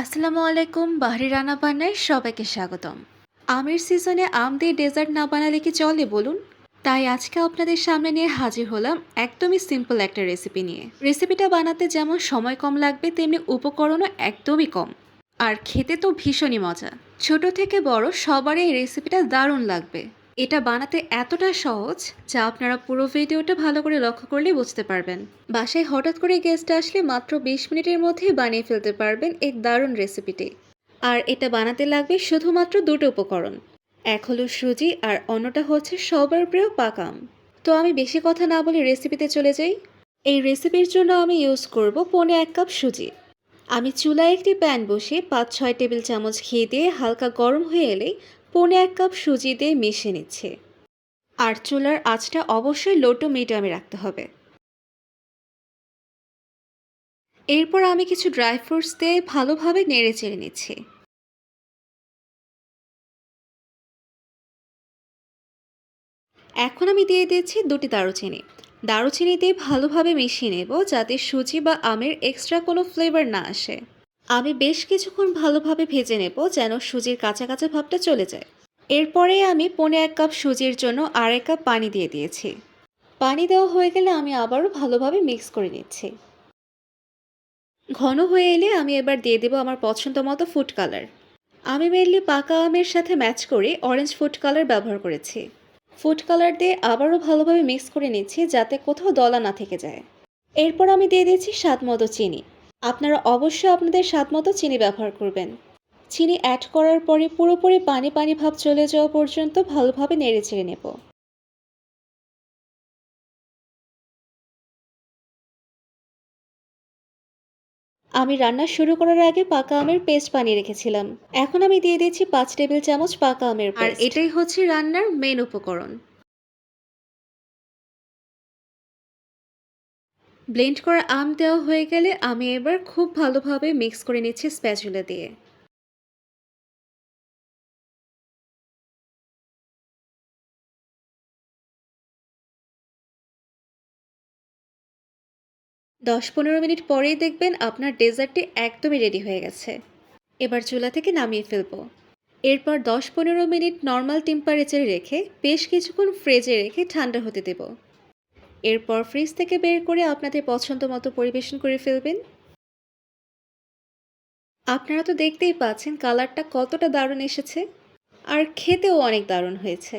আসসালামু আলাইকুম, বাহরি রান্না বান্নায় সবাইকে স্বাগতম। আমের সিজনে আম দিয়ে ডেজার্ট না বানালে কি চলে বলুন? তাই আজকে আপনাদের সামনে নিয়ে হাজির হলাম একদমই সিম্পল একটা রেসিপি নিয়ে। রেসিপিটা বানাতে যেমন সময় কম লাগবে, তেমনি উপকরণও একদমই কম। আর খেতে তো ভীষণই মজা। ছোট থেকে বড় সবারই এই রেসিপিটা দারুণ লাগবে। এটা বানাতে এতটা সহজ, যা আপনারা পুরো ভিডিওটা ভালো করে লক্ষ্য করলে বুঝতে পারবেন। বাসায় হঠাৎ করে গেস্ট আসলে মাত্র বিশ মিনিটের মধ্যেই বানিয়ে ফেলতে পারবেন এই দারুণ রেসিপিটি আর এটা বানাতে লাগবে শুধুমাত্র দুটো উপকরণ, এক হলো সুজি আর অন্যটা হচ্ছে সবার প্রিয় পাকাম তো আমি বেশি কথা না বলে রেসিপিতে চলে যাই। এই রেসিপির জন্য আমি ইউজ করব পনে এক কাপ সুজি। আমি চুলায় একটি প্যান বসিয়ে পাঁচ ছয় টেবিল চামচ ঘি দিয়ে হালকা গরম হয়ে এলেই পৌনে এক কাপ সুজি দিয়ে মিশিয়ে নিচ্ছে। আর চুলার আঁচটা অবশ্যই লো টু মিডিয়ামে রাখতে হবে। এরপর আমি কিছু ড্রাই ফ্রুটস দিয়ে ভালোভাবে নেড়ে চেড়ে নিচ্ছি। এখন আমি দিয়ে দিচ্ছি দুটি দারুচিনি। দারুচিনি দিয়ে ভালোভাবে মিশিয়ে নেব যাতে সুজি বা আমের এক্সট্রা কোনো ফ্লেভার না আসে। আমি বেশ কিছুক্ষণ ভালোভাবে ভেজে নেব যেন সুজির কাঁচা কাঁচা ভাবটা চলে যায়। এরপরে আমি পনে এক কাপ সুজির জন্য আড়াই কাপ পানি দিয়ে দিয়েছি। পানি দেওয়া হয়ে গেলে আমি আবারও ভালোভাবে মিক্স করে নিচ্ছি। ঘন হয়ে এলে আমি এবার দিয়ে দেবো আমার পছন্দ মতো ফুড কালার। আমি মেনলি পাকা আমের সাথে ম্যাচ করে অরেঞ্জ ফুড কালার ব্যবহার করেছি। ফুড কালার দিয়ে আবারও ভালোভাবে মিক্স করে নিচ্ছি যাতে কোথাও দলা না থেকে যায়। এরপর আমি দিয়ে দিয়েছি স্বাদ মতো চিনি। আপনারা অবশ্যই আপনাদের স্বাদ মতো চিনি ব্যবহার করবেন। চিনি অ্যাড করার পরে পুরোপুরি পানি পানি ভাব চলে যাওয়া পর্যন্ত ভালোভাবে নেড়ে চেড়ে নেব। আমি রান্না শুরু করার আগে পাকা আমের পেস্ট বানিয়ে রেখেছিলাম। এখন আমি দিয়ে দিচ্ছি পাঁচ টেবিল চামচ পাকা আমের আর এটাই হচ্ছে রান্নার মেন উপকরণ। ব্লেন্ড করা আম দেওয়া হয়ে গেলে আমি এবার খুব ভালোভাবে মিক্স করে নিচ্ছি স্প্যাচুলা দিয়ে। দশ পনেরো মিনিট পরেই দেখবেন আপনার ডেজার্টটি একদমই রেডি হয়ে গেছে। এবার চুলা থেকে নামিয়ে ফেলব। এরপর দশ পনেরো মিনিট নর্মাল টেম্পারেচারে রেখে বেশ কিছুক্ষণ ফ্রিজে রেখে ঠান্ডা হতে দেব। এরপর ফ্রিজ থেকে বের করে আপনাদের পছন্দ মতো পরিবেশন করে ফেলবেন। আপনারা তো দেখতেই পাচ্ছেন কালারটা কতটা দারুণ এসেছে। আর খেতেও অনেক দারুণ হয়েছে।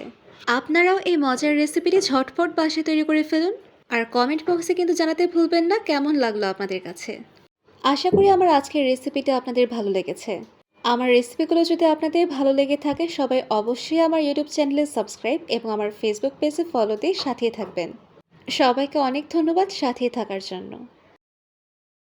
আপনারাও এই মজার রেসিপিটি ঝটপট বাসায় তৈরি করে ফেলুন। আর কমেন্ট বক্সে কিন্তু জানাতে ভুলবেন না, কেমন লাগল আপনাদের কাছে? আশা করি আমার আজকের রেসিপিটা আপনাদের ভালো লেগেছে। আমার রেসিপিগুলো যদি আপনাদের ভালো লেগে থাকে, সবাই অবশ্যই আমার ইউটিউব চ্যানেলে সাবস্ক্রাইব এবং আমার ফেসবুক পেজে ফলো দিয়ে সাথে থাকবেন। সবাইকে অনেক ধন্যবাদ সাথে থাকার জন্য।